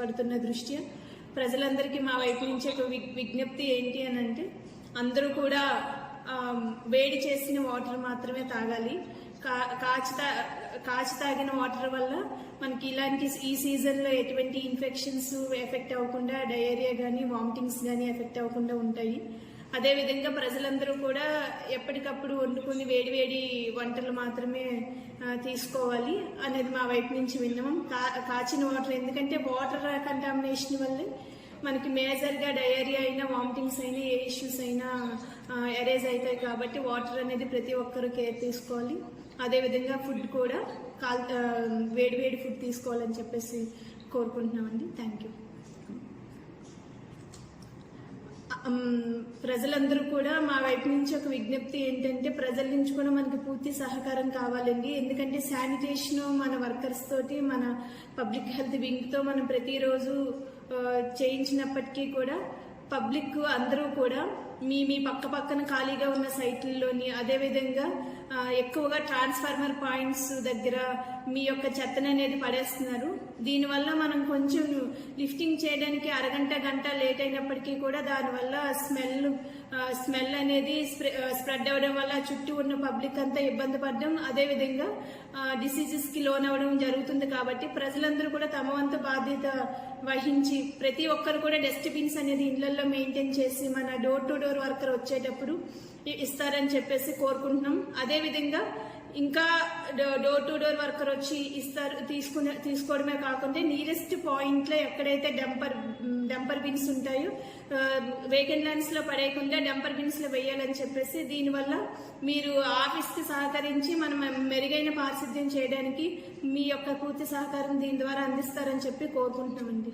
కష్టపడుతున్న దృష్ట్యా ప్రజలందరికీ మా వైపు నుంచి ఒక విజ్ఞప్తి ఏంటి అని అంటే అందరూ కూడా వేడి చేసిన వాటర్ మాత్రమే తాగాలి. కా- కాచి తా- కాచి తాగిన వాటర్ వల్ల మనకి ఇలాంటి ఈ సీజన్లో ఎటువంటి ఇన్ఫెక్షన్స్ ఎఫెక్ట్ అవ్వకుండా డయేరియా కానీ వామిటింగ్స్ కానీ ఎఫెక్ట్ అవ్వకుండా ఉంటాయి. అదే విధంగా ప్రజలందరూ కూడా ఎప్పటికప్పుడు వండుకుని వేడి వేడి వంటలు మాత్రమే తీసుకోవాలి అనేది మా వైపు నుంచి విన్నాం కాచిన వాటర్ ఎందుకంటే వాటర్ కంటామినేషన్ వల్లే మనకి మేజర్గా డయేరియా అయినా వామిటింగ్స్ అయినా ఏ ఇష్యూస్ అయినా ఎరేజ్ అవుతాయి కాబట్టి వాటర్ అనేది ప్రతి ఒక్కరూ కేర్ తీసుకోవాలి. అదే విధంగా ఫుడ్ కూడా కాల్ వేడి వేడి ఫుడ్ తీసుకోవాలని చెప్పేసి కోరుకుంటున్నామండి. థ్యాంక్ యూ ప్రజలందరూ కూడా మా వైపు నుంచి ఒక విజ్ఞప్తి ఏంటంటే ప్రజల నుంచి కూడా మనకి పూర్తి సహకారం కావాలండి. ఎందుకంటే శానిటేషన్ మన వర్కర్స్ తోటి మన పబ్లిక్ హెల్త్ వింగ్తో మనం ప్రతిరోజు చేయించినప్పటికీ కూడా పబ్లిక్ అందరూ కూడా మీ మీ పక్క పక్కన ఖాళీగా ఉన్న సైట్లలోని అదేవిధంగా ఎక్కువగా ట్రాన్స్ఫార్మర్ పాయింట్స్ దగ్గర మీ యొక్క చెత్తను అనేది పడేస్తున్నారు. దీనివల్ల మనం కొంచెం లిఫ్టింగ్ చేయడానికి అరగంట గంట లేట్ అయినప్పటికీ కూడా దానివల్ల స్మెల్ స్మెల్ అనేది స్ప్రెడ్ అవ్వడం వల్ల చుట్టూ ఉన్న పబ్లిక్ అంతా ఇబ్బంది పడడం అదేవిధంగా డిసీజెస్కి లోన్ అవ్వడం జరుగుతుంది కాబట్టి ప్రజలందరూ కూడా తమ వంతు బాధ్యత వహించి ప్రతి ఒక్కరు కూడా డస్ట్బిన్స్ అనేది ఇళ్ళలో మెయింటైన్ చేసి మన డోర్ టు డోర్ వర్కర్ వచ్చేటప్పుడు ఇస్తారని చెప్పేసి కోరుకుంటున్నాం. అదే విధంగా ఇంకా డోర్ టు డోర్ వర్కర్ వచ్చి ఇస్తారు తీసుకునే తీసుకోవడమే కాకుండా నియరెస్ట్ పాయింట్లో ఎక్కడైతే డంపర్ డంపర్ బిన్స్ ఉంటాయో వేకెంట్ ల్యాండ్స్లో పడేయకుండా డంపర్ బిన్స్లో వేయాలని చెప్పేసి దీనివల్ల మీరు ఆఫీస్కి సహకరించి మనం మెరుగైన పారిశుద్ధ్యం చేయడానికి మీ యొక్క పూర్తి సహకారం దీని ద్వారా అందిస్తారని చెప్పి కోరుకుంటున్నామండి.